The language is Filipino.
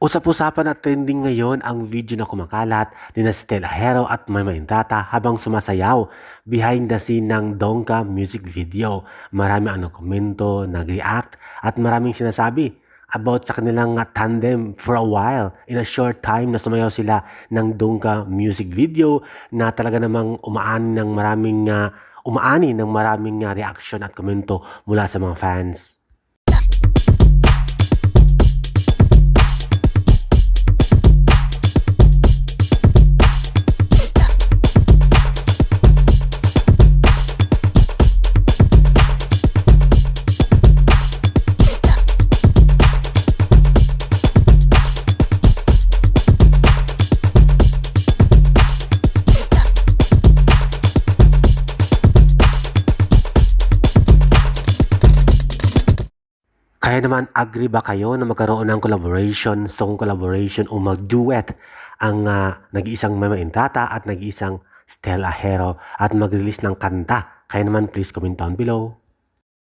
Usap-usapan at trending ngayon ang video na kumakalat ni na Stella Hero at Mama Intata habang sumasayaw behind the scene ng Dongka music video. Marami ang nagkomento, nag-react at maraming sinasabi about sa kanilang tandem for a while. In a short time na sumayaw sila ng Dongka music video na talaga namang umaani ng maraming uh, umaani ng maraming uh, reaction at komento mula sa mga fans. Kaya naman, agree ba kayo na magkaroon ng collaboration, song collaboration o mag-duet ang ah, nag-iisang Mama Intata at nag-iisang Stella Hero at mag-release ng kanta? Kaya naman, please comment down below.